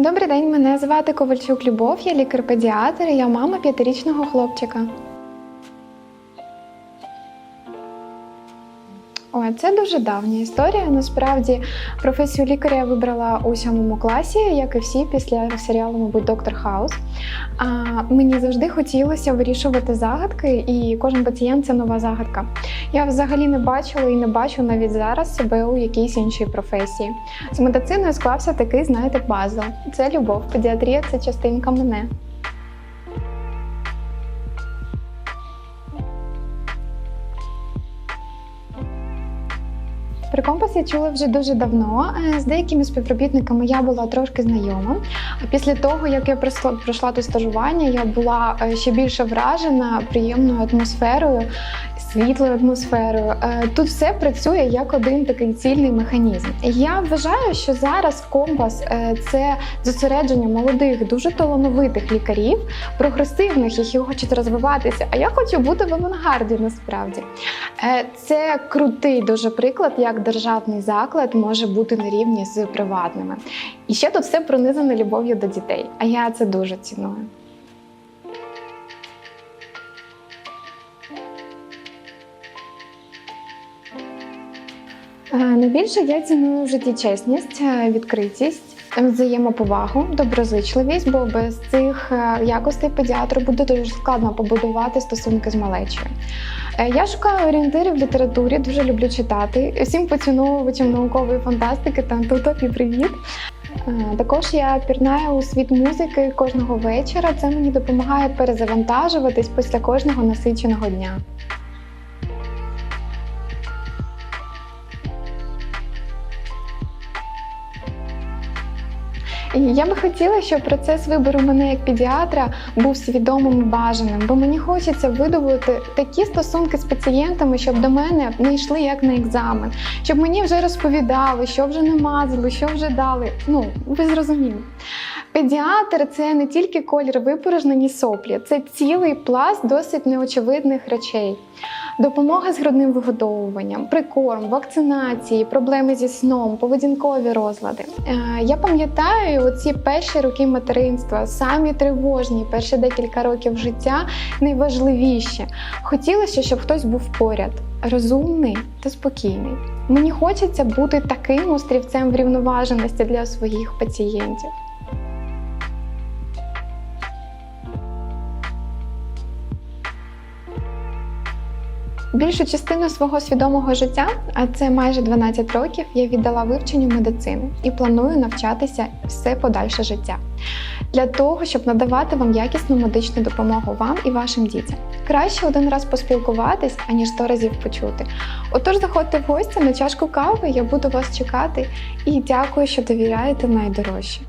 Добрий день, мене звати Ковальчук Любов, я лікар-педіатр, я мама п'ятирічного хлопчика. Це дуже давня історія. Насправді професію лікаря я вибрала у сьомому класі, як і всі після серіалу, мабуть, Доктор Хаус. А мені завжди хотілося вирішувати загадки, і кожен пацієнт це нова загадка. Я взагалі не бачила і не бачу навіть зараз себе у якійсь іншій професії. З медициною склався такий, знаєте, пазл. Це любов, педіатрія це частинка мене. Про компас я чула вже дуже давно. Е, З деякими співробітниками я була трошки знайома. А після того, як я пройшла, тут стажування, я була е, ще більше вражена приємною атмосферою, світлою атмосферою. Е, Тут все працює як один такий цільний механізм. Я вважаю, що зараз компас це зосередження молодих, дуже талановитих лікарів, прогресивних, які хочуть розвиватися. А я хочу бути в авангарді насправді. Це крутий дуже приклад, як державний заклад може бути на рівні з приватними. І ще тут все пронизано любов'ю до дітей. А я це дуже ціную. Е, Найбільше я ціную в житті чесність, е, відкритість, взаємоповагу, доброзичливість, бо без цих е, якостей педіатру буде дуже складно побудувати стосунки з малечою. Е, Я шукаю орієнтири в літературі, дуже люблю читати. Всім поціновувачам наукової фантастики та тобі привіт. Е, Також я пірнаю у світ музики кожного вечора. Це мені допомагає перезавантажуватись після кожного насиченого дня. Я би хотіла, щоб процес вибору мене як педіатра був свідомим і бажаним, бо мені хочеться видобути такі стосунки з пацієнтами, щоб до мене не йшли як на екзамен, щоб мені вже розповідали, що вже намазали, що вже дали. Ну, ви зрозуміли. Педіатр це не тільки колір випорожнені соплі, це цілий пласт досить неочевидних речей. Допомога з грудним вигодовуванням, прикорм, вакцинації, проблеми зі сном, поведінкові розлади. Е, Я пам'ятаю оці перші роки материнства, самі тривожні, перші декілька років життя найважливіші. Хотілося, щоб хтось був поряд, розумний та спокійний. Мені хочеться бути таким острівцем врівноваженості для своїх пацієнтів. Більшу частину свого свідомого життя, а це майже 12 років, я віддала вивченню медицини і планую навчатися все подальше життя для того, щоб надавати вам якісну медичну допомогу вам і вашим дітям. Краще один раз поспілкуватись, аніж сто разів почути. Отож, заходьте в гості на чашку кави, я буду вас чекати і дякую, що довіряєте найдорожче.